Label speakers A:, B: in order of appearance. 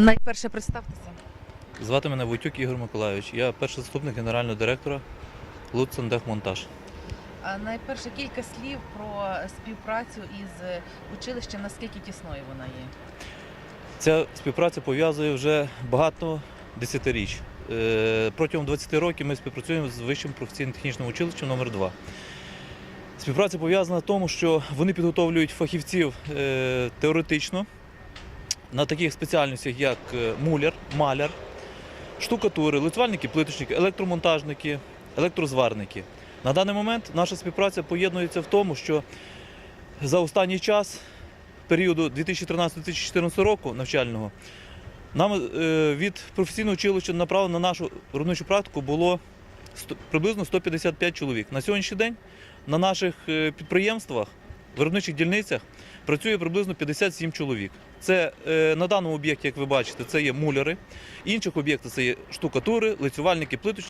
A: Найперше представтеся.
B: Звати мене Войтюк Ігор Миколайович. Я перший заступник генерального директора Луцендехмонтаж.
A: Найперше кілька слів про співпрацю із училищем, наскільки тісною вона є.
B: Ця співпраця пов'язує вже багато десятиріч. Е, Протягом 20 років ми співпрацюємо з Вищим професійно-технічним училищем номер 2 Співпраця пов'язана в тому, що вони підготовлюють фахівців е, теоретично на таких спеціальностях, як е, муляр, маляр, штукатури, лицювальники, плиточники, електромонтажники, електрозварники. На даний момент наша співпраця поєднується в тому, що за останній час періоду 2013-2014 року навчального нам е, від професійного училища направлено на нашу виробничу практику було приблизно 155 чоловік. На сьогоднішній день на наших е, підприємствах, виробничих дільницях працює приблизно 57 чоловік. Це е, на даному об'єкті, як ви бачите, це є муляри. Інших об'єктів це є штукатури, лицювальники, плиточники.